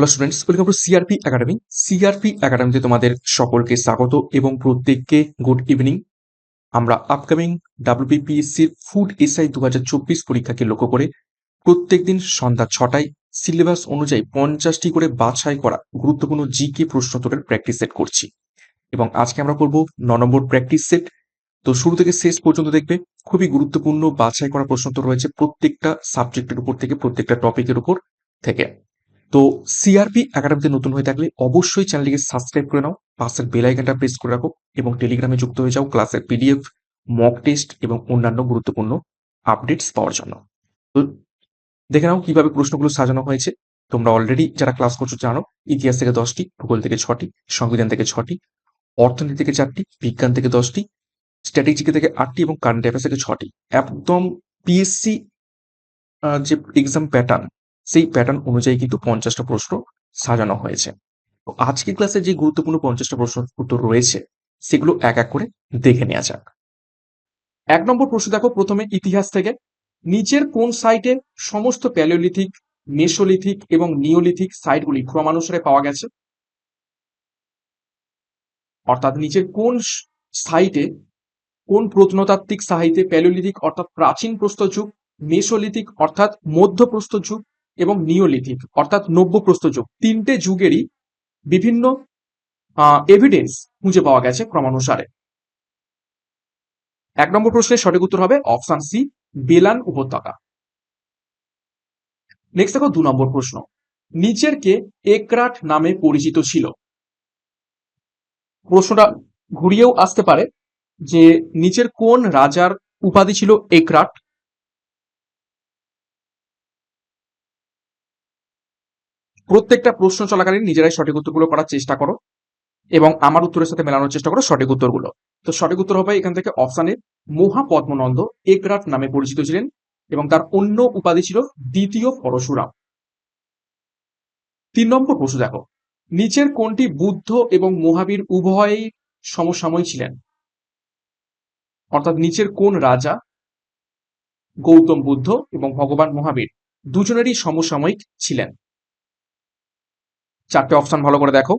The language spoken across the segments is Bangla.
Hello students welcome to CRP academy CRP একাডেমিতে তোমাদের সকলকে স্বাগত এবং প্রত্যেককে গুড ইভিনিং আমরা আপকামিং ডাব্লিউবিপিএসসির ফুড এসআই দু হাজার চব্বিশ পরীক্ষাকে লক্ষ্য করে প্রত্যেক দিন সন্ধ্যা ছটায় সিলেবাস অনুযায়ী পঞ্চাশটি করে বাছাই করা গুরুত্বপূর্ণ জি জিকে প্রশ্নোত্তরের প্র্যাকটিস সেট করছি। এবং আজকে আমরা করব ন নম্বর প্র্যাকটিস সেট তো শুরু থেকে শেষ পর্যন্ত দেখবে খুবই গুরুত্বপূর্ণ বাছাই করা প্রশ্নোত্তর রয়েছে প্রত্যেকটা সাবজেক্টের উপর থেকে, প্রত্যেকটা টপিকের উপর থেকে। তো সিআরপি একাডেমিতে নতুন হয়ে থাকলে অবশ্যই চ্যানেলটিকে সাবস্ক্রাইব করে নাও, পাশের বেল প্রেস করে রাখো এবং টেলিগ্রামে যুক্ত হয়ে যাও ক্লাসের পিডিএফ মক টেস্ট এবং অন্যান্য গুরুত্বপূর্ণ আপডেটস পাওয়ার জন্য। তো দেখে নাও কীভাবে প্রশ্নগুলো সাজানো হয়েছে। তোমরা অলরেডি যারা ক্লাস করছ জানো, ইতিহাস থেকে দশটি, ভূগোল থেকে ছটি, সংবিধান থেকে ছটি, অর্থনীতি থেকে চারটি, বিজ্ঞান থেকে দশটি স্ট্র্যাটেজিকে থেকে আটটি এবং কারেন্ট অ্যাফেয়ার্স থেকে ছটি। একদম পিএসসি যে এক্সাম প্যাটার্ন সেই প্যাটার্ন অনুযায়ী কিন্তু পঞ্চাশটা প্রশ্ন সাজানো হয়েছে। তো আজকের ক্লাসে যে গুরুত্বপূর্ণ পঞ্চাশটা প্রশ্ন উত্তর রয়েছে, সেগুলো এক এক করে দেখে নেওয়া যাক। এক নম্বর প্রশ্ন দেখো, প্রথমে ইতিহাস থেকে। নিচের কোন সাইটে সমস্ত প্যালিওলিথিক মেসোলিথিক এবং নিওলিথিক সাইটগুলি ক্রমানুসারে পাওয়া গেছে? অর্থাৎ নিচের কোন সাইটে কোন প্রত্নতাত্ত্বিক সাহিত্যে প্যালিওলিথিক অর্থাৎ প্রাচীন প্রস্তর যুগ মেসোলিথিক অর্থাৎ মধ্যপ্রস্তর যুগ এবং নিওলিথিক অর্থাৎ নব্য প্রস্তর যুগ তিনটে যুগেরই বিভিন্ন এভিডেন্স খুঁজে পাওয়া গেছে ক্রমানুসারে। এক নম্বর প্রশ্নের সঠিক উত্তর হবে অপশন সি বেলান উপত্যকা। নেক্সট দেখো দু নম্বর প্রশ্ন। নিচের কে একরাট নামে পরিচিত ছিল? প্রশ্নটা ঘুরিয়েও আসতে পারে যে নিচের কোন রাজার উপাধি ছিল একরাট? প্রত্যেকটা প্রশ্ন চলাকালীন নিজেরাই সঠিক উত্তরগুলো করার চেষ্টা করো এবং আমার উত্তরের সাথে মেলানোর চেষ্টা করো সঠিক উত্তরগুলো। তো সঠিক উত্তর হবে এখান থেকে অপশানে মহাপদ্মনন্দ একরাট নামে পরিচিত ছিলেন এবং তার অন্য উপাধি ছিল দ্বিতীয় পরশুরাম। তিন নম্বর প্রশ্ন দেখো, নিচের কোনটি বুদ্ধ এবং মহাবীর উভয়ই সমসাময়িক ছিলেন? অর্থাৎ নিচের কোন রাজা গৌতম বুদ্ধ এবং ভগবান মহাবীর দুজনেরই সমসাময়িক ছিলেন? চারটে অপশন ভালো করে দেখো।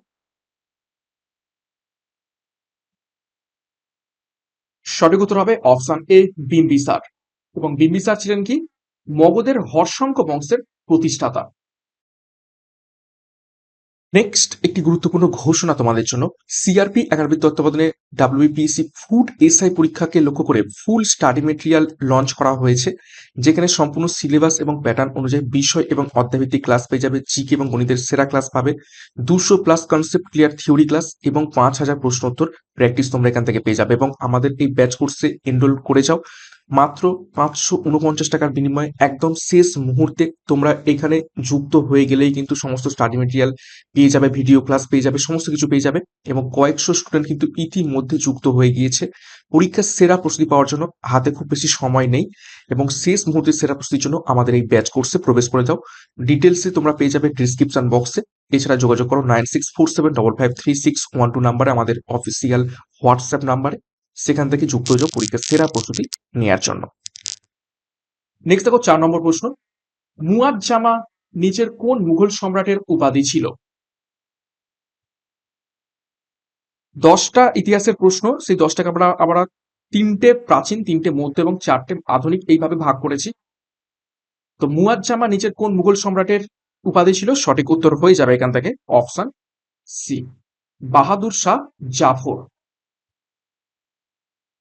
সঠিক উত্তর হবে অপশন এ বিম্বিসার। এবং বিম্বিসার ছিলেন কি? মগধের হর্ষঙ্ক বংশের প্রতিষ্ঠাতা। নেক্সট একটি গুরুত্বপূর্ণ ঘোষণা তোমাদের জন্য। সিআরপি একাডেমির তত্ত্বাবধানে ডাব্লিউপিএসসি ফুড এসআই পরীক্ষাকে লক্ষ্য করে ফুল স্টাডি মেটেরিয়াল লঞ্চ করা হয়েছে, যেখানে সম্পূর্ণ সিলেবাস এবং প্যাটার্ন অনুযায়ী বিষয় এবং অধ্যায়ভিত্তিক ক্লাস পেয়ে যাবে জিকে এবং গণিতের সেরা ক্লাস পাবে, দুশো plus concept clear theory class এবং পাঁচ হাজার প্রশ্ন উত্তর প্র্যাকটিস তোমরা এখান থেকে পেয়ে যাবে এবং আমাদের এই ব্যাচ কোর্সে এনরোল করে যাও। মাত্র পাঁচশো উনপঞ্চাশ টাকার বিনিময়ে একদম শেষ মুহূর্তে তোমরা এখানে যুক্ত হয়ে গেলেই কিন্তু সমস্ত স্টাডি মেটেরিয়াল পেয়ে যাবে ভিডিও ক্লাস পেয়ে যাবে, সমস্ত কিছু পেয়ে যাবে এবং কয়েকশো স্টুডেন্ট কিন্তু ইতিমধ্যে যুক্ত হয়ে গিয়েছে। পরীক্ষার সেরা প্রস্তুতি পাওয়ার জন্য হাতে খুব বেশি সময় নেই এবং শেষ মুহূর্তে সেরা প্রস্তুতির জন্য আমাদের এই ব্যাচ কোর্সে প্রবেশ করে যাও। ডিটেলসে তোমরা পেয়ে যাবে ডিসক্রিপশন বক্সে এছাড়া যোগাযোগ করো nine six four seven double five three six one two নাম্বারে, আমাদের অফিসিয়াল হোয়াটসঅ্যাপ নাম্বারে। সেখান থেকে যুক্ত হয়ে যাও পরীক্ষার সেরা প্রস্তুতি নেওয়ার জন্য। নেক্সট দেখো চার নম্বর প্রশ্ন। মুয়াজ্জামা নিচের কোন মুঘল সম্রাটের উপাধি ছিল? দশটা ইতিহাসের প্রশ্ন, সেই দশটাকে আমরা আমরা তিনটে প্রাচীন, তিনটে মধ্য এবং চারটে আধুনিক এইভাবে ভাগ করেছি। তো মুয়াজ্জামা নিচের কোন মুঘল সম্রাটের উপাধি ছিল? সঠিক উত্তর হয়ে যাবে এখান থেকে। Option C. বাহাদুর শাহ জাফর।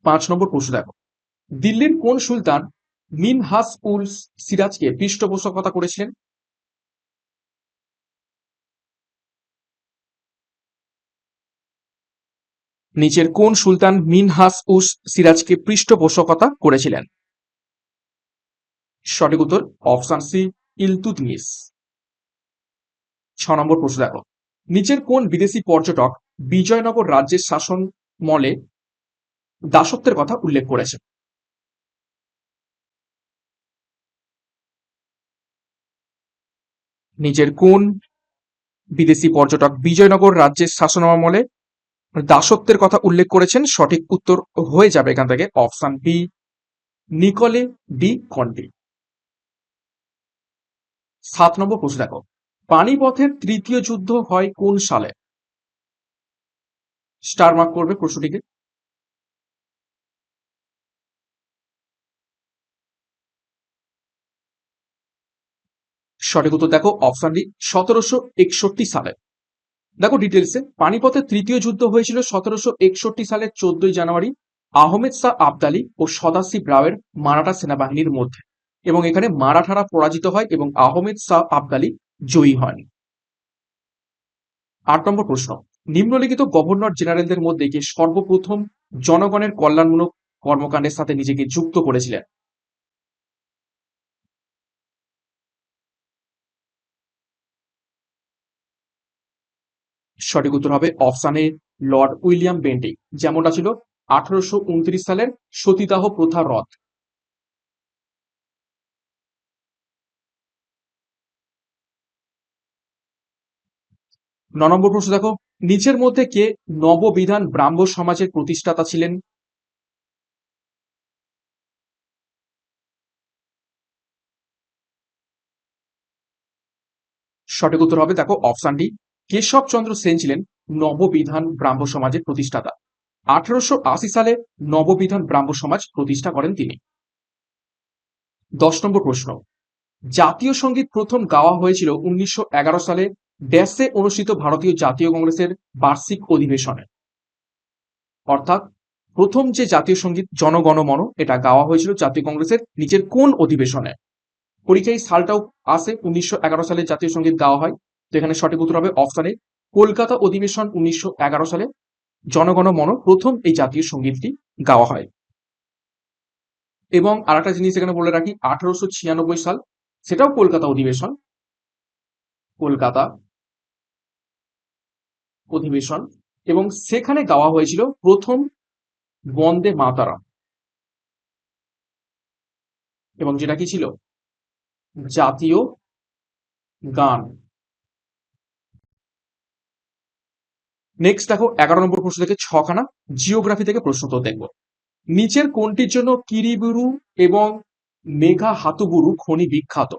পাঁচ নম্বর প্রশ্ন দেখো। দিল্লির কোন সুলতান মিনহাস উল সিরাজকে পৃষ্ঠপোষকতা করেছিলেন? নিচের কোন সুলতান মিনহাস উস সিরাজকে পৃষ্ঠপোষকতা করেছিলেন? সঠিক উত্তর অপশন সি ইলতুতমিস ছ নম্বর প্রশ্ন দেখো। নিচের কোন বিদেশি পর্যটক বিজয়নগর রাজ্যের শাসন মলে দাসত্বের কথা উল্লেখ করেছে। নিজের কোন বিদেশি পর্যটক বিজয়নগর রাজ্যের শাসনামলে দাসত্বের কথা উল্লেখ করেছেন? সঠিক উত্তর হয়ে যাবে এখান থেকে option B, Niccolo de Conti সাত নম্বর প্রশ্ন দেখো, পানিপথের তৃতীয় যুদ্ধ হয় কোন সালে? স্টার মার্ক করবে প্রশ্নটিকে। সঠিক উত্তর দেখো অপশন ডি সতেরোশো একষট্টি সালে। দেখো ডিটেলসে পানিপথের তৃতীয় যুদ্ধ হয়েছিল সতেরোশো একষট্টি সালের চোদ্দই জানুয়ারি, আহমেদ শাহ আবদালি ও সদাশিব রাওয়ের মারাঠা সেনাবাহিনীর মধ্যে। এবং এখানে মারাঠারা পরাজিত হয় এবং আহমেদ শাহ আবদালি জয়ী হন। আট নম্বর প্রশ্ন, নিম্নলিখিত গভর্নর জেনারেলদের মধ্যে কে সর্বপ্রথম জনগণের কল্যাণমূলক কর্মকাণ্ডের সাথে নিজেকে যুক্ত করেছিলেন? সঠিক উত্তর হবে অপশানে লর্ড উইলিয়াম বেন্টিং যেমনটা ছিল আঠারোশো উনত্রিশ সালের সতীদাহ প্রথা রদ ন নম্বর প্রশ্ন দেখো, নিচের মধ্যে কে নববিধান ব্রাহ্ম সমাজের প্রতিষ্ঠাতা ছিলেন? সঠিক উত্তর হবে দেখো অপশানটি কেশবচন্দ্র সেন ছিলেন নববিধান ব্রাহ্ম সমাজের প্রতিষ্ঠাতা। আঠারোশো আশি সালে নববিধান ব্রাহ্ম সমাজ প্রতিষ্ঠা করেন তিনি। দশ নম্বর প্রশ্ন। জাতীয় সংগীত প্রথম গাওয়া হয়েছিল উনিশশো এগারো সালে ড্যাসে অনুষ্ঠিত ভারতীয় জাতীয় কংগ্রেসের বার্ষিক অধিবেশনে। অর্থাৎ প্রথম যে জাতীয় সংগীত জনগণমন, এটা গাওয়া হয়েছিল জাতীয় কংগ্রেসের নিচের কোন অধিবেশনে। পরীক্ষায় সালটাও আসে উনিশশো এগারো সালে জাতীয় সংগীত গাওয়া হয়। তো এখানে সঠিক উত্তর হবে অপশানে কলকাতা অধিবেশন উনিশশো এগারো সালে জনগণমন প্রথম এই জাতীয় সঙ্গীতটি গাওয়া হয়। এবং আর একটা জিনিস এখানে বলে রাখি, আঠারোশো ছিয়ানব্বই সাল সেটাও কলকাতা অধিবেশন। কলকাতা অধিবেশন। এবং সেখানে গাওয়া হয়েছিল প্রথম বন্দে মাতারাম। এবং যেটা কি ছিল? জাতীয় গান। নেক্সট দেখো, এগারো নম্বর প্রশ্ন থেকে ছখানা জিওগ্রাফি থেকে প্রশ্ন তো দেখব। নিচের কোনটির জন্য কিরিবুরু এবং মেঘা হাতুবুরু খনি বিখ্যাত?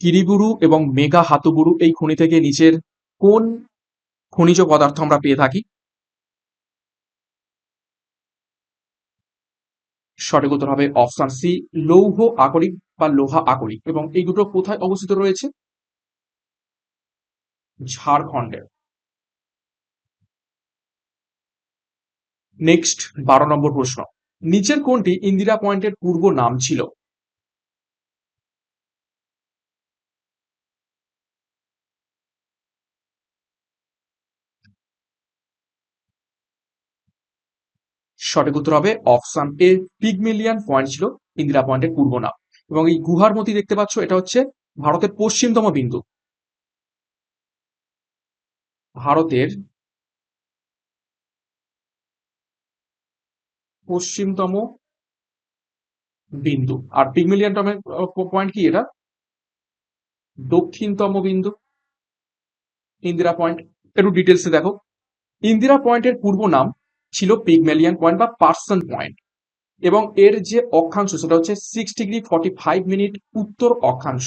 কিরিবুরু এবং মেঘা হাতুবুরু এই খনি থেকে নিচের কোন খনিজ পদার্থ আমরা পেয়ে থাকি? সঠিক উত্তর হবে অপশন সি, লৌহ আকরিক বা লোহা আকরিক এবং এই দুটো কোথায় অবস্থিত রয়েছে? ঝাড়খণ্ডে। নেক্সট বারো নম্বর প্রশ্ন। নিচের কোনটি ইন্দিরা পয়েন্টের পূর্ব নাম ছিল? সঠিক উত্তর হবে অপশন এ, পিগমিলিয়ান পয়েন্ট ছিল ইন্দিরা পয়েন্টের পূর্ব নাম। এবং এই গুহার মতি দেখতে পাচ্ছ, এটা হচ্ছে ভারতের পশ্চিমতম বিন্দু। ভারতের পশ্চিমতম বিন্দু। আর পিগমিলিয়ান পয়েন্ট কি এটা? দক্ষিণতম বিন্দু। ইন্দিরা পয়েন্ট একটু ডিটেলসে দেখো। ইন্দিরা পয়েন্টের পূর্ব নাম ছিল পিগমেলিয়ান পয়েন্ট বা পার্সন পয়েন্ট এবং এর যে অক্ষাংশ, সেটা হচ্ছে six degree forty five minute উত্তর অক্ষাংশ।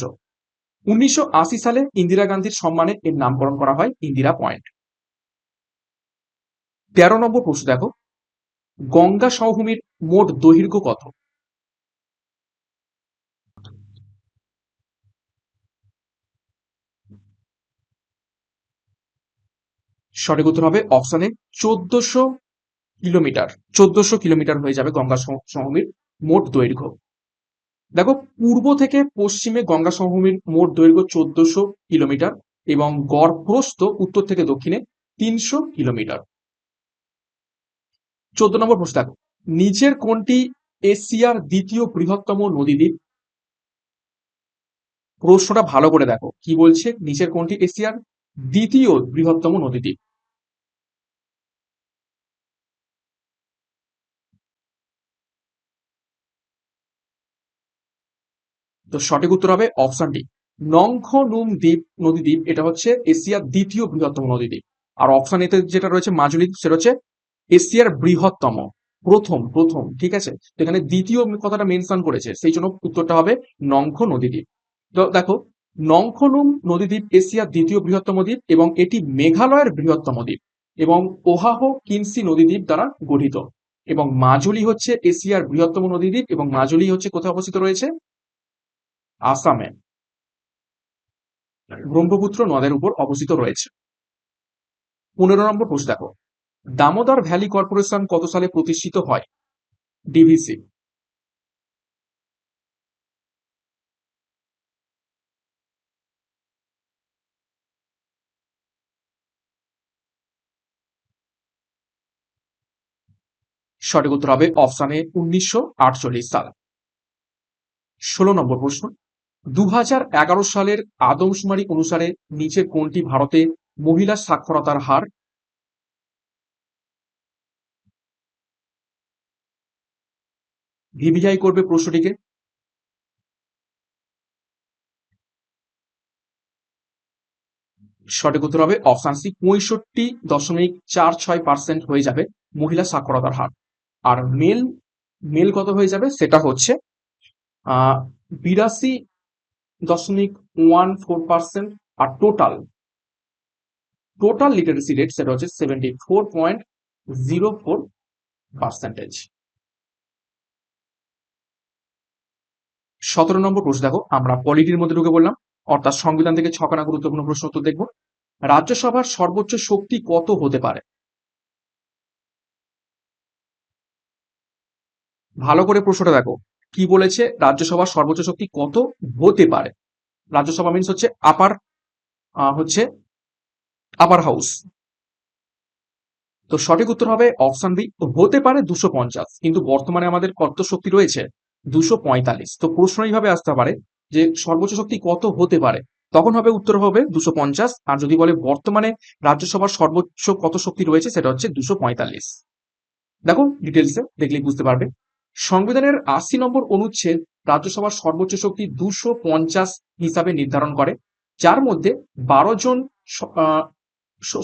উনিশশো আশি সালে ইন্দিরা গান্ধীর সম্মানে এর নামকরণ করা হয় ইন্দিরা পয়েন্ট। তেরো নম্বর প্রশ্ন দেখো। গঙ্গা সমভূমির মোট দৈর্ঘ্য কত? সঠিক উত্তর হবে অপশানে চোদ্দশো কিলোমিটার। চোদ্দশো কিলোমিটার হয়ে যাবে গঙ্গা সমভূমির মোট দৈর্ঘ্য। দেখো, পূর্ব থেকে পশ্চিমে গঙ্গা সমভূমির মোট দৈর্ঘ্য চোদ্দশো কিলোমিটার এবং গড় প্রস্থ উত্তর থেকে দক্ষিণে তিনশো কিলোমিটার। চোদ্দ নম্বর প্রশ্ন দেখো, নিচের কোনটি এশিয়ার দ্বিতীয় বৃহত্তম নদীদ্বীপ? প্রশ্নটা ভালো করে দেখো, কি বলছে? নিচের কোনটি এশিয়ার দ্বিতীয় বৃহত্তম নদীদ্বীপ? তো সঠিক উত্তর হবে অপশন ডি। নংখনুম দ্বীপ নদীদ্বীপ, এটা হচ্ছে এশিয়ার দ্বিতীয় বৃহত্তম নদী দ্বীপ আর অপশন এতে যেটা রয়েছে মাজুলি সেটা হচ্ছে এশিয়ার বৃহত্তম, প্রথম প্রথম, ঠিক আছে? তো এখানে দ্বিতীয় কথাটা মেনশন করেছে, সেই জন্য উত্তরটা হবে নংখ নদীদ্বীপ তো দেখো, নংখনুম নদীদ্বীপ এশিয়ার দ্বিতীয় বৃহত্তম দ্বীপ এবং এটি মেঘালয়ের বৃহত্তম দ্বীপ এবং ওহাহো কিনসি নদীদ্বীপ দ্বারা গঠিত এবং মাজুলি হচ্ছে এশিয়ার বৃহত্তম নদীদ্বীপ এবং মাজুলি হচ্ছে কোথায় অবস্থিত রয়েছে? আসামে ব্রহ্মপুত্র নদের উপর অবস্থিত রয়েছে। পনেরো নম্বর প্রশ্ন দেখো, দামোদর ভ্যালি কর্পোরেশন কত সালে প্রতিষ্ঠিত হয়? ডিভিসি সঠিক উত্তর হবে অপশানে উনিশশো আটচল্লিশ সাল। ষোলো নম্বর প্রশ্ন দু হাজার এগারো সালের আদমশুমারি অনুসারে নিচে কোনটি ভারতে মহিলা সাক্ষরতার হার? ভিভিআই করবে প্রশ্নটিকে। সঠিক উত্তর হবে অপশান পঁয়ষট্টি দশমিক চার ছয় পার্সেন্ট হয়ে যাবে মহিলা সাক্ষরতার হার। আর মেল মেল কত হয়ে যাবে? সেটা হচ্ছে, আহ, বিরাশি দশমিক ওয়ান ফোর পার্সেন্ট আর টোটাল টোটাল লিটারেসি রেট সেটা হচ্ছে seventy four point zero four percentage সতেরো নম্বর প্রশ্ন দেখো, আমরা পলিটির মধ্যে ঢুকে বললাম অর্থাৎ সংবিধান থেকে ছকানা গুরুত্বপূর্ণ প্রশ্ন উত্তর দেখব। রাজ্যসভার সর্বোচ্চ শক্তি কত হতে পারে? ভালো করে প্রশ্নটা দেখো কি বলেছে? রাজ্যসভার সর্বোচ্চ শক্তি কত? হতে পারে। রাজ্যসভা মিনস হচ্ছে আপার হচ্ছে আপার হাউস তো সঠিক উত্তর হবে অপশন বি হতে পারে দুশো পঞ্চাশ, কিন্তু বর্তমানে আমাদের কত শক্তি রয়েছে? দুশো পঁয়তাল্লিশ। তো প্রশ্ন এইভাবে আসতে পারে যে সর্বোচ্চ শক্তি কত হতে পারে? তখন হবে উত্তর হবে দুশো পঞ্চাশ, আর যদি বলে বর্তমানে রাজ্যসভার সর্বোচ্চ কত শক্তি রয়েছে, সেটা হচ্ছে দুশো পঁয়তাল্লিশ। দেখো ডিটেলসে দেখলেই বুঝতে পারবে। সংবিধানের আশি নম্বর অনুচ্ছেদ রাজ্যসভার সর্বোচ্চ শক্তি দুশো পঞ্চাশ হিসাবে নির্ধারণ করে, যার মধ্যে বারো জন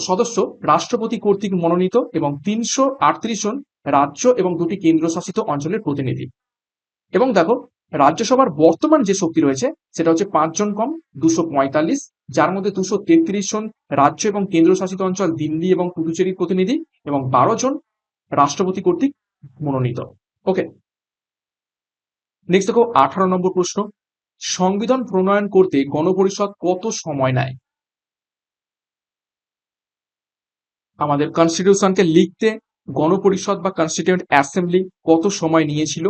সদস্য রাষ্ট্রপতি কর্তৃক মনোনীত এবং তিনশো আটত্রিশ জন রাজ্য এবং দুটি কেন্দ্রশাসিত অঞ্চলের প্রতিনিধি। এবং দেখো, রাজ্যসভার বর্তমান যে শক্তি রয়েছে, সেটা হচ্ছে পাঁচজন কম, দুশো পঁয়তাল্লিশ, যার মধ্যে দুশো তেত্রিশ জন রাজ্য এবং কেন্দ্রশাসিত অঞ্চল দিল্লি এবং পুদুচেরির প্রতিনিধি এবং বারো জন রাষ্ট্রপতি কর্তৃক মনোনীত। ওকে নেক্সট দেখো, আঠারো নম্বর প্রশ্ন। সংবিধান প্রণয়ন করতে গণপরিষদ কত সময় নেয়? আমাদের কনস্টিটিউশনকে লিখতে গণপরিষদ বা কনস্টিটিউন্ট অ্যাসেম্বলি কত সময় নিয়েছিল?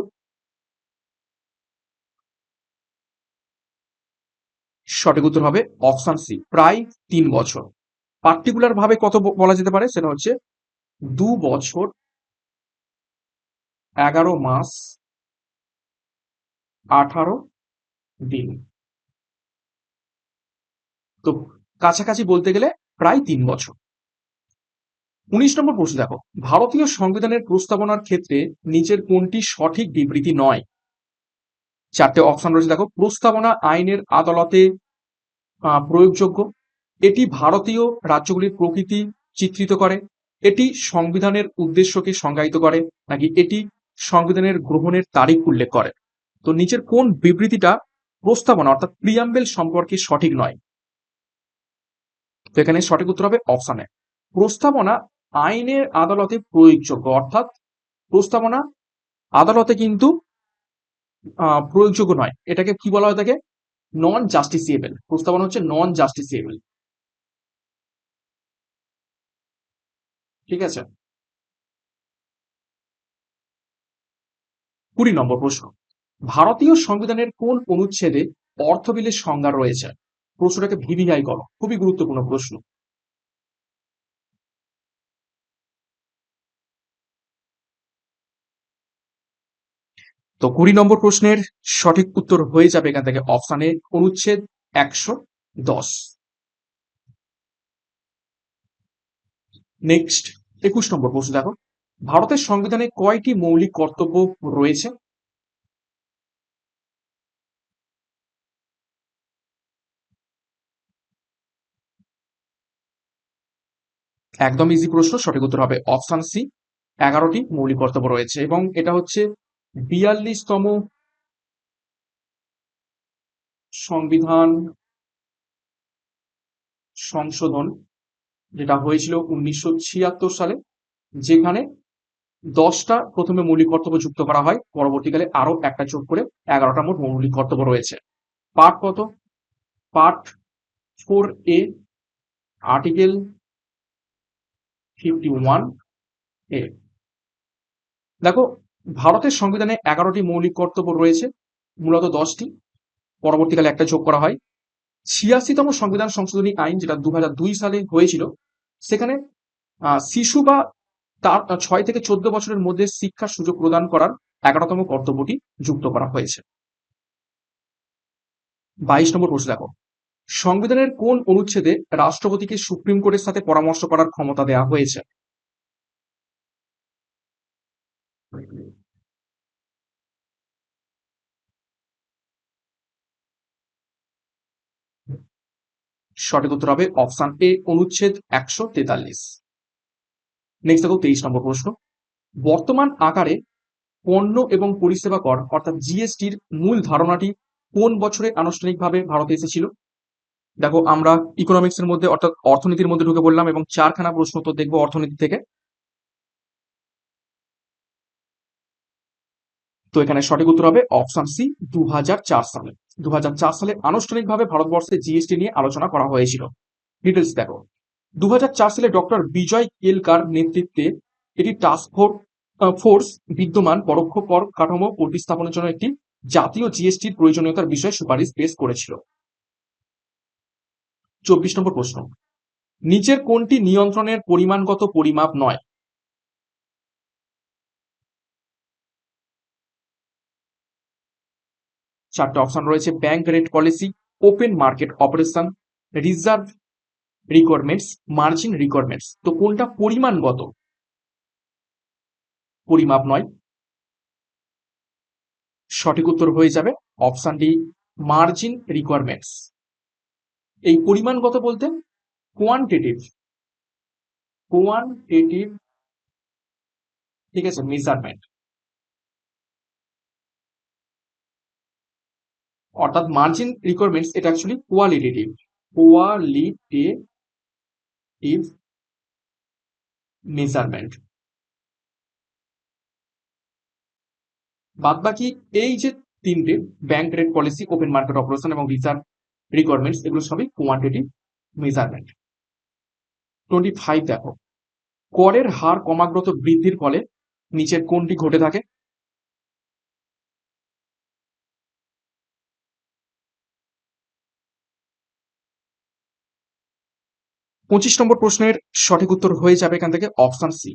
সঠিক উত্তর হবে অপশন সি প্রায় তিন বছর। পার্টিকুলার ভাবে কত বলা যেতে পারে? সেটা হচ্ছে দু বছর, এগারো মাস আঠারো দিন। তো কাছাকাছি বলতে গেলে প্রায় তিন বছর। উনিশ নম্বর প্রশ্ন দেখো, ভারতীয় সংবিধানের প্রস্তাবনার ক্ষেত্রে নিচের কোনটি সঠিক বিবৃতি নয়? চারটে অপশন রয়েছে দেখো, প্রস্তাবনা আইনের আদালতে প্রয়োগযোগ্য। এটি ভারতীয় রাজ্যগুলির প্রকৃতি চিত্রিত করে, এটি সংবিধানের উদ্দেশ্যকে সংজ্ঞায়িত করে, নাকি এটি সংবিধানের গ্রহণের তারিখ উল্লেখ করে? তো নিচের কোন বিবৃতিটা প্রস্তাবনা অর্থাৎ প্রিয়াম্বেল সম্পর্কে সঠিক নয়? তো এখানে সঠিক উত্তর হবে অপশানে প্রস্তাবনা আইনের আদালতে প্রয়োগযোগ্য অর্থাৎ প্রস্তাবনা আদালতে কিন্তু প্রয়োগযোগ্য নয়। এটাকে কি বলা হয় থাকে নন জাস্টিসিয়েবল প্রস্তাবনা হচ্ছে নন জাস্টিসিয়েবল ঠিক আছে? কুড়ি নম্বর প্রশ্ন। ভারতীয় সংবিধানের কোন অনুচ্ছেদে অর্থ বিলের সংজ্ঞা রয়েছে? প্রশ্নটাকে ভিভিআই করো, খুবই গুরুত্বপূর্ণ প্রশ্ন। তো কুড়ি নম্বর প্রশ্নের সঠিক উত্তর হয়ে যাবে এখান থেকে অপশানে, অনুচ্ছেদ একশো দশ। নেক্সট, একুশ নম্বর প্রশ্ন দেখো। ভারতের সংবিধানে কয়টি মৌলিক কর্তব্য রয়েছে? একদম ইজি প্রশ্ন, সঠিক উত্তর হবে অপশন সি এগারোটি মৌলিক কর্তব্য রয়েছে এবং এটা হচ্ছে বিয়াল্লিশতম সংবিধান সংশোধন, যেটা হয়েছিল উনিশশো ছিয়াত্তর সালে, যেখানে দশটা প্রথমে মৌলিক কর্তব্য যুক্ত করা হয়, পরবর্তীকালে আরও একটা যোগ করে এগারোটা মোট মৌলিক কর্তব্য রয়েছে। পার্ট কত? Part four A article fifty one A দেখো, ভারতের সংবিধানে এগারোটি মৌলিক কর্তব্য রয়েছে, মূলত দশটি। পরবর্তীকালে একটা যোগ করা হয়। ছিয়াশিতম সংবিধান সংশোধনী আইন, যেটা দু হাজার দুই সালে হয়েছিল, সেখানে শিশু বা তার ছয় থেকে চোদ্দ বছরের মধ্যে শিক্ষার সুযোগ প্রদান করার এগারোতম কর্তব্যটি যুক্ত করা হয়েছে। বাইশ নম্বর প্রশ্ন দেখো। সংবিধানের কোন অনুচ্ছেদে রাষ্ট্রপতিকে সুপ্রিম কোর্টের সাথে পরামর্শ করার ক্ষমতা দেওয়া হয়েছে? সঠিক উত্তর হবে অপশন এ, অনুচ্ছেদ একশো তেতাল্লিশ। নেক্সট দেখো তেইশ নম্বর প্রশ্ন। বর্তমান আকারে পণ্য এবং পরিষেবা কর, অর্থাৎ জিএসটির মূল ধারণাটি কোন বছরে আনুষ্ঠানিকভাবে ভারতে এসেছিল? দেখো, আমরা ইকোনমিক্স এর মধ্যে, অর্থাৎ অর্থনীতির মধ্যে ঢুকে পড়লাম এবং চারখানা প্রশ্ন তো দেখব অর্থনীতি থেকে। তো এখানে সঠিক উত্তর হবে অপশন সি দু সালে। দু সালে আনুষ্ঠানিকভাবে ভারতবর্ষে জিএসটি নিয়ে আলোচনা করা হয়েছিল। ডিটেলস দেখো। দু হাজার চার সালে ডক্টর বিজয় কেলকার নেতৃত্বে এটি টাস্ক ফোর্স বিদ্যমান, পরোক্ষ কর, কাঠামো প্রতিস্থাপনের জন্য একটি জাতীয় জিএসটির প্রয়োজনীয়তার বিষয়ে সুপারিশ পেশ করেছিল। চব্বিশ নম্বর প্রশ্ন। নিচের কোনটি নিয়ন্ত্রণের পরিমাণগত পরিমাপ নয়? চারটে অপশন রয়েছে bank rate policy open market operation reserve requirements margin requirements তো কোনটা পরিমাণগত? পরিমাপ নয়। সঠিক উত্তর হয়ে যাবে অপশন ডি মার্জিন রিকোয়ারমেন্টস এই পরিমাণগত বলতে কোয়ান্টিটিভ কোয়ান্টিটিভ ঠিক আছে মেজারমেন্ট অর্থাৎ মার্জিন রিকোয়ারমেন্টস এটা অ্যাকচুয়ালি কোয়ালিটেটিভ কোয়ালিটেটিভ মেজারমেন্ট বাদ বাকি এই যে তিনটে bank rate policy open market operation এবং রিজার্ভ রিকোয়ারমেন্টস এগুলো সবই কোয়ান্টিটিভ মেজারমেন্ট টোয়েন্টি ফাইভ দেখো। করের হার ক্রমাগত বৃদ্ধির ফলে নিচের কোনটি ঘটে থাকে? পঁচিশ নম্বর প্রশ্নের সঠিক উত্তর হয়ে যাবে এখান থেকে অপশন সি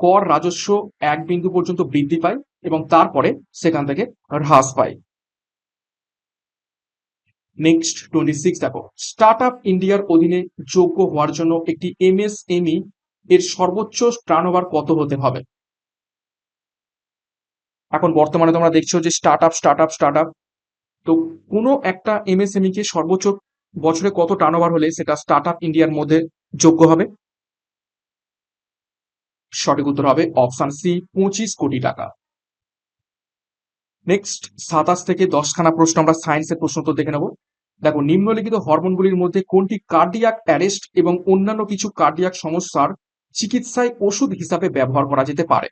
কর রাজস্ব এক বিন্দু পর্যন্ত বৃদ্ধি পায় এবং তারপরে সেখান থেকে হ্রাস পায়। নেক্সট টোয়েন্টি সিক্স দেখো। স্টার্ট আপ ইন্ডিয়ার অধীনে যোগ্য হওয়ার জন্য একটি এমএসএমই এর সর্বোচ্চ টার্নওভার কত হতে হবে। এখন বর্তমানে তোমরা দেখছ যে start up start up start up তো কোনো একটা এমএসএমই কে সর্বোচ্চ বছরে কত টার্নওভার হলে সেটা স্টার্ট আপ ইন্ডিয়ার মধ্যে যোগ্য হবে? সঠিক উত্তর হবে অপশন সি পঁচিশ কোটি টাকা। নেক্সট সাতাশ থেকে দশখানা প্রশ্ন আমরা সায়েন্সের প্রশ্ন তো দেখে নেব। দেখো, নিম্নলিখিত হরমোনগুলির মধ্যে কোনটি কার্ডিয়াক অ্যারেস্ট এবং অন্যান্য কিছু কার্ডিয়াক সমস্যার চিকিৎসায় ওষুধ হিসাবে ব্যবহার করা যেতে পারে?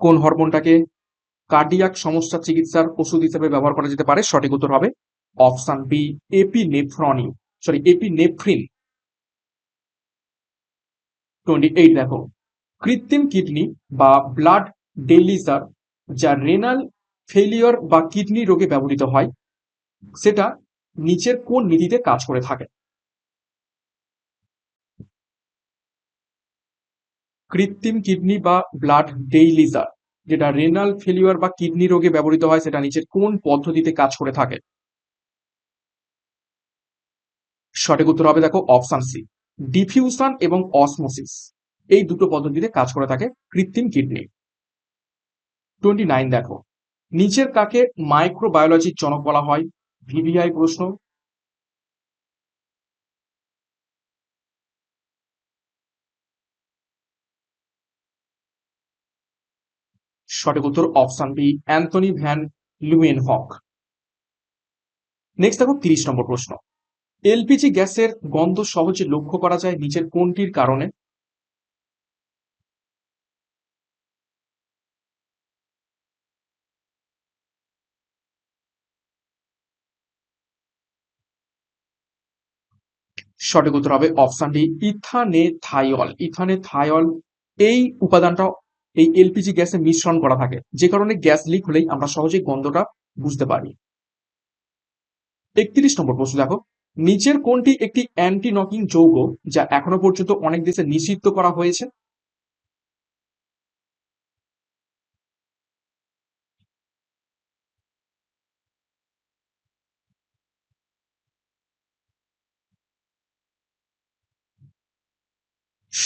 কোন হরমোনটাকে কার্ডিয়াক সমস্যা চিকিৎসার ওষুধ হিসেবে ব্যবহার করা যেতে পারে? সঠিক উত্তর হবে option B AP epinephrine sorry epinephrine twenty eight, দেখো, কৃত্রিম কিডনি বা ব্লাড ডেলিজার যা রেনাল ফেলিওর বা কিডনি রোগে ব্যবহৃত হয়, সেটা নিচের কোন নীতিতে কাজ করে থাকে? কৃত্রিম কিডনি বা ব্লাড ডেইলিজার যেটা রেনাল ফেলিওর বা কিডনি রোগে ব্যবহৃত হয়, সেটা নিচের কোন পদ্ধতিতে কাজ করে থাকে? সঠিক উত্তর হবে দেখো অপশন সি ডিফিউশন এবং অসমোসিস এই দুটো পদ্ধতিতে কাজ করে থাকে কৃত্রিম কিডনি টোয়েন্টি নাইন দেখো। নিচের কাকে মাইক্রোবায়োলজির জনক বলা হয়? ভিভিআই প্রশ্ন। সঠিক উত্তর option B Anthony van Leeuwenhoek. Next দেখো তিরিশ নম্বর প্রশ্ন। এলপিজি গ্যাসের গন্ধ সহজে লক্ষ্য করা যায় নিচের কোনটির কারণে? সঠিক উত্তর হবে অপশন ডি ইথানে থাইল ইথানে থাইল এই উপাদানটা, এই এলপিজি গ্যাসে মিশ্রণ করা থাকে। যে কারণে গ্যাস লিক হলেই আমরা সহজেই গন্ধটা বুঝতে পারি। একত্রিশ নম্বর প্রশ্ন দেখো। নিচের কোনটি একটি অ্যান্টি নকিং যৌগ যা এখনও পর্যন্ত অনেক দেশে নিষিদ্ধ করা হয়েছে?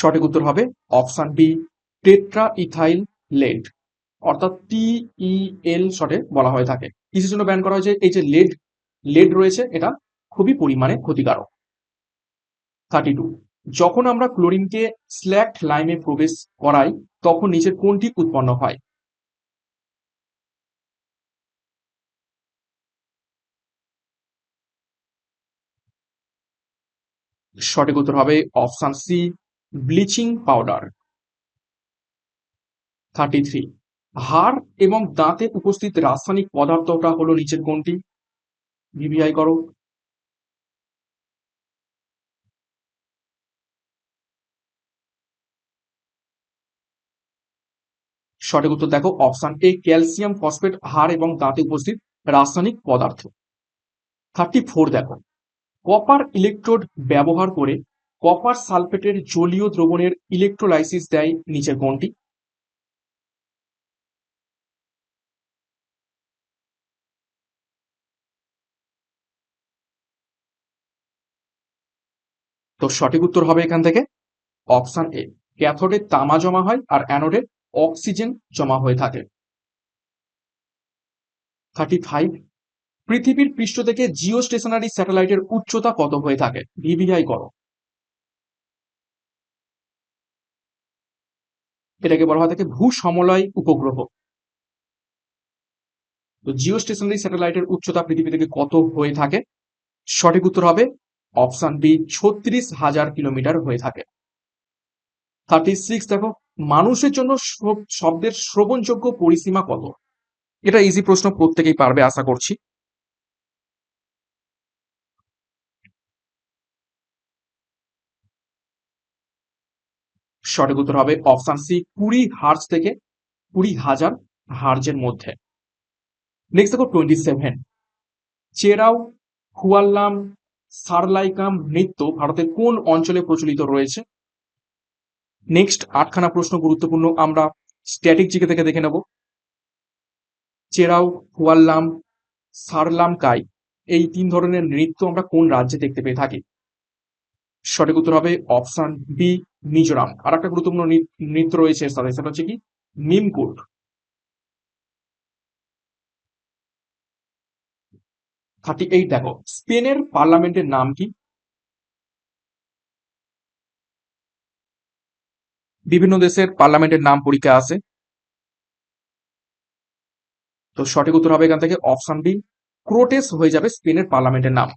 সঠিক উত্তর হবে option B tetra ethyl lead. অর্থাৎ টিইএল শর্টে বলা হয়ে থাকে। কিসের জন্য ব্যান করা হয়েছে এই যে লেড লেড রয়েছে, এটা খুবই পরিমাণে ক্ষতিকারক। থার্টি টু, যখন আমরা ক্লোরিনকে স্ল্যাক্ট লাইমে প্রবেশ করাই, তখন নিচের কোনটি উৎপন্ন হয়? সঠিক উত্তর হবে option C bleaching powder. Thirty three. হাড় এবং দাঁতে উপস্থিত রাসায়নিক পদার্থটা হলো নিচের কোনটি? ভিভিআই করো। সঠিক উত্তর দেখো, অপশন এ ক্যালসিয়াম, ফসফেট, হাড় এবং দাঁতে উপস্থিত রাসায়নিক পদার্থ। থার্টি ফোর দেখো। কপার ইলেকট্রোড ব্যবহার করে কপার সালফেটের জলীয় দ্রবণের ইলেকট্রোলাইসিস দেয় নিচের কোনটি তো সঠিক উত্তর হবে এখান থেকে অপশন এ। ক্যাথোডে তামা জমা হয় আর অ্যানোডে অক্সিজেন জমা হয়ে থাকে। Thirty five. পৃথিবীর পৃষ্ঠ থেকে জিও স্টেশনারি স্যাটেলাইটের উচ্চতা কত হয়ে থাকে? ভিভিআই করো। এটাকে বলা হয় থাকে ভূ সমলয় উপগ্রহ। তো জিও স্টেশনারি স্যাটেলাইটের উচ্চতা পৃথিবী থেকে কত হয়ে থাকে? সঠিক উত্তর হবে অপশন বি, ছত্রিশ হাজার কিলোমিটার হয়ে থাকে। থার্টি সিক্স দেখো, মানুষের জন্য শব্দের শ্রবণযোগ্য পরিসীমা কত? এটা ইজি প্রশ্ন, প্রত্যেকেই পারবে, আশা করছি। সঠিক উত্তর হবে অপশন সি কুড়ি হার্জ থেকে কুড়ি হাজার হার্জের মধ্যে। নেক্সট দেখো টোয়েন্টি সেভেন চেরাও হুয়াল্লাম সারলাইকাম নৃত্য ভারতের কোন অঞ্চলে প্রচলিত রয়েছে? নেক্সট আটখানা প্রশ্ন গুরুত্বপূর্ণ, আমরা স্ট্যাটিক জিকে থেকে দেখে নেব। চেরাও হুয়াল্লাম সারলাম কাই এই তিন ধরনের নৃত্য আমরা কোন রাজ্যে দেখতে পেয়ে থাকি? সঠিক উত্তর হবে অপশন বি মিজোরাম। আর একটা গুরুত্বপূর্ণ নৃত্য রয়েছে সাথে, সেটা হচ্ছে কি? নিমকুট। থার্টি এইট, দেখো, স্পেনের পার্লামেন্টের নাম কি? বিভিন্ন দেশের পার্লামেন্টের নাম পরীক্ষা আছে। তো সঠিক উত্তর হবে এখান থেকে অপশন বি ক্রোটেস হয়ে যাবে স্পেনের পার্লামেন্টের নাম।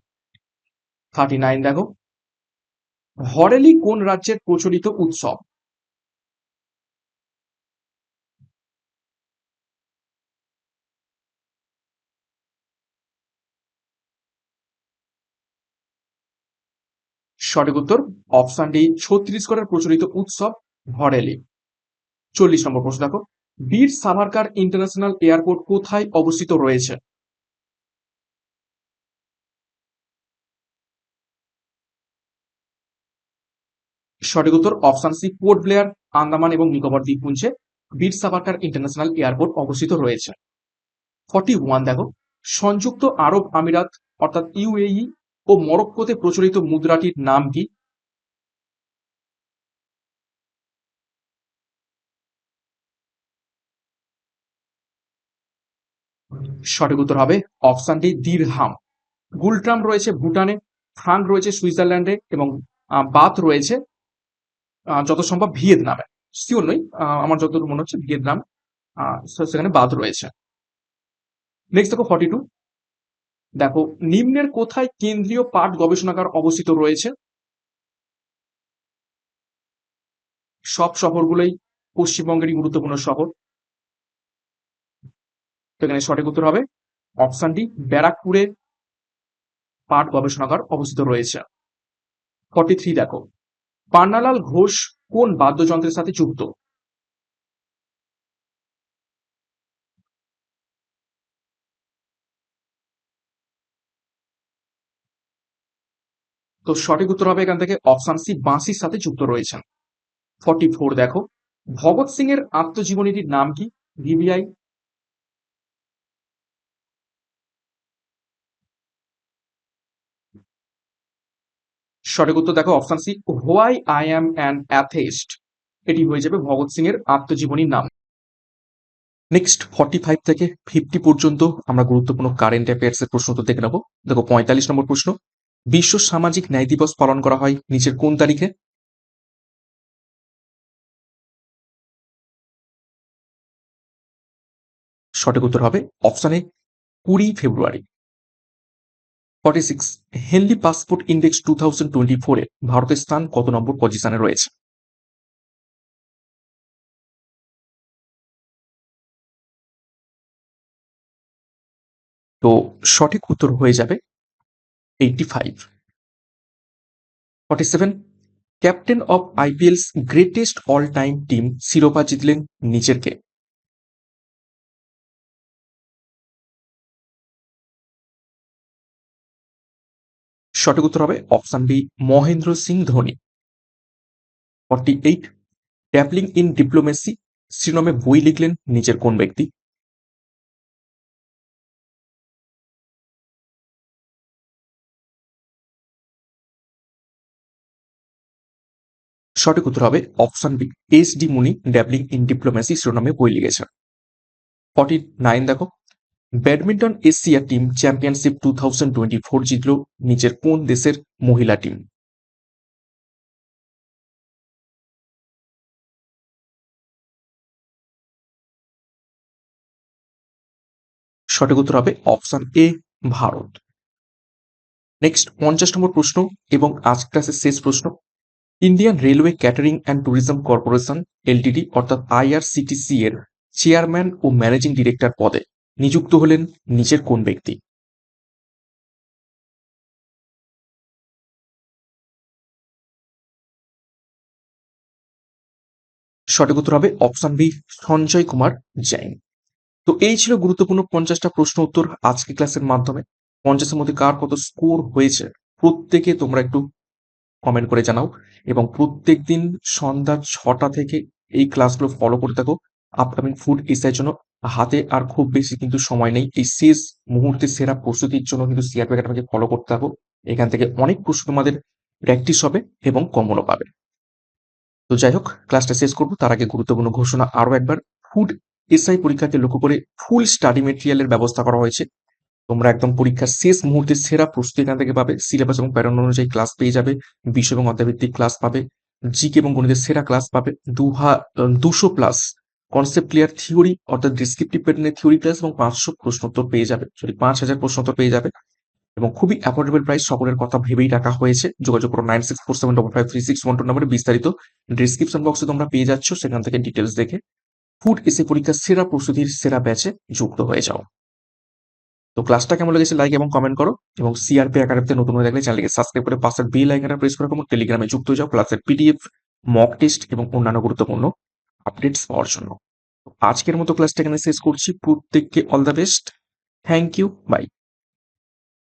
থার্টি নাইন, দেখো হরেলি কোন রাজ্যের প্রচলিত উৎসব? সঠিক উত্তর অপশন ডি ছত্তিশগড়ের প্রচলিত উৎসব হরেলি চল্লিশ নম্বর প্রশ্ন দেখো, বীর সাভারকার ইন্টারন্যাশনাল এয়ারপোর্ট কোথায় অবস্থিত রয়েছে? সঠিক উত্তর option C Port Blair, Andaman এবং নিকোবর দ্বীপপুঞ্জে বীর সাভারকার ইন্টারন্যাশনাল এয়ারপোর্ট অবস্থিত রয়েছে। ফর্টি ওয়ান, দেখো, সংযুক্ত আরব আমিরাত, অর্থাৎ ইউএই ও মরক্কোতে প্রচলিত মুদ্রাটির নাম কি? সঠিক উত্তর হবে অপশন ডি দিরহাম গুলট্রাম রয়েছে ভুটানে ফ্রাঙ্ক রয়েছে সুইজারল্যান্ডে এবং বাত রয়েছে যত সম্ভব ভিয়েতনামে শিওর নই আমার যতটুকু মনে হচ্ছে ভিয়েতনাম সেখানে বাদ রয়েছে। নেক্সট দেখো ফর্টি টু দেখো, নিম্নের কোথায় কেন্দ্রীয় পাট গবেষণাগার অবস্থিত রয়েছে? সব শহরগুলোই পশ্চিমবঙ্গেরই গুরুত্বপূর্ণ শহর। এখানে সঠিক উত্তর হবে অপশন ডি ব্যারাকপুরে পাট গবেষণাগার অবস্থিত রয়েছে। ফর্টি থ্রি দেখো। পান্নালাল ঘোষ কোন বাদ্যযন্ত্রের সাথে যুক্ত? তো সঠিক উত্তর হবে এখান থেকে অপশন সি, বাঁশির সাথে যুক্ত রয়েছেন। ফর্টি ফোর দেখো। ভগৎ সিং এর আত্মজীবনীটির নাম কি? ভিভিআই সঠিক উত্তর দেখো option C why I am an atheist এটি হয়ে যাবে ভগৎ সিং এর আত্মজীবনীর নাম। নেক্সট ফর্টি ফাইভ থেকে ফিফটি পর্যন্ত আমরা গুরুত্বপূর্ণ কারেন্ট অ্যাফেয়ার্স এর প্রশ্ন তো দেখে নেব। দেখো, পঁয়তাল্লিশ নম্বর প্রশ্ন, বিশ্ব সামাজিক ন্যায় দিবস পালন করা হয় নিচের কোন তারিখে? সঠিক উত্তর হবে অপশানে কুড়ি ফেব্রুয়ারি। Forty six Henley passport index two thousand twenty ফোরে ভারতের স্থান কত নম্বর পজিশনে রয়েছে? তো সঠিক উত্তর হয়ে যাবে eighty five forty seven captain of IPL's greatest all time team শিরোপা জিতলেন নিচের সঠিক উত্তর হবে option B, Mahendra Singh Dhoni. Forty eight ট্যাপলিং in diplomacy শিরোনামে বই লিখলেন নিজের কোন ব্যক্তি? সঠিক উত্তর হবে অপশন বি, এস ডি মুনি ড্যাবলিং ইন ডিপ্লোমেসি শিরোনামে বই লিখেছেন। ফর্টি নাইন দেখো badminton Asia team championship two thousand twenty four জিতল নিচের কোন দেশের মহিলা টিম? সঠিক উত্তর হবে অপশন এ, ভারত। নেক্সট, পঞ্চাশ নম্বর প্রশ্ন এবং আজ ক্লাসের শেষ প্রশ্ন। Indian railway catering and tourism corporation, LTD, অর্থাৎ আইআরসিটিসি এর চেয়ারম্যান ও ম্যানেজিং ডিরেক্টর পদে নিযুক্ত হলেন নিচের কোন ব্যক্তি? সঠিক উত্তর হবে অপশন বি, সঞ্জয় কুমার জৈন। তো এই ছিল গুরুত্বপূর্ণ পঞ্চাশটা প্রশ্ন উত্তর আজকে ক্লাসের মাধ্যমে। পঞ্চাশের মধ্যে কার কত স্কোর হয়েছে, প্রত্যেকে তোমরা একটু কমেন্ট করে জানাও এবং প্রত্যেক দিন সন্ধ্যা ছটা থেকে এই ক্লাসগুলো ফলো করে থাকো। আপকামিং ফুড এসআই জন্য হাতে আর খুব বেশি কিন্তু সময় নেই। এই শেষ মুহূর্তে সেরা প্রস্তুতির জন্য কিন্তু সিআর প্যাকেট ফলো করতে হবে। এখান থেকে অনেক প্রশ্ন তোমাদের প্র্যাকটিস হবে এবং কমনও পাবে। তো যাই হোক ক্লাসটা শেষ করব। তার আগে গুরুত্বপূর্ণ ঘোষণা আরও একবার। ফুড এসআই পরীক্ষাকে লক্ষ্য করে ফুল স্টাডি মেটেরিয়ালের ব্যবস্থা করা হয়েছে। তোমরা একদম পরীক্ষার শেষ মুহূর্তে সেরা প্রস্তুতি এখান থেকে পাবে। সিলেবাস এবং প্যাটার্ন অনুযায়ী ক্লাস পেয়ে যাবে। বিশ্ব এবং অধ্যায়ভিত্তিক ক্লাস পাবে। জিকে এবং গণিতের সেরা ক্লাস পাবে। দুহা, দুশো প্লাস কনসেপ্ট ক্লিয়ার থিওরি অর্থাৎ ডিসক্রিপটিভ প্যাটার্নের থিওরি ক্লাস এবং পাঁচশো প্রশ্নোত্তর পেয়ে যাবে সরি পাঁচ হাজার প্রশ্নোত্তর পেয়ে যাবে। এবং খুবই অ্যাফোর্ডেবল প্রাইস সকলের কথা ভেবেই রাখা হয়েছে। যোগাযোগ করো nine six four seven double five three six one two নাম্বারে বিস্তারিত। ডিসক্রিপশন বক্সে তোমরা পেয়ে যাচ্ছ, সেখান থেকে ডিটেলস দেখে ফুড এসে পরীক্ষার সেরা প্রস্তুতির সেরা ব্যাচে যুক্ত হয়ে যাও। তো ক্লাসটা কেমন লেগেছে লাইক এবং কমেন্ট করো। এবং সিআরপি একাডেমিতে নতুন হয়ে থাকলে চ্যানেলকে সাবস্ক্রাইব করে পাশের বেল আইকনটা প্রেস করে এবং টেলিগ্রামে যুক্ত হয়ে যাও। ক্লাসের পিডিএফ মক টেস্ট এবং অন্যান্য গুরুত্বপূর্ণ আপডেটস পাওয়ার জন্য। আজকের মতো ক্লাসটা এখানে শেষ করছি। প্রত্যেককে all the best thank you bye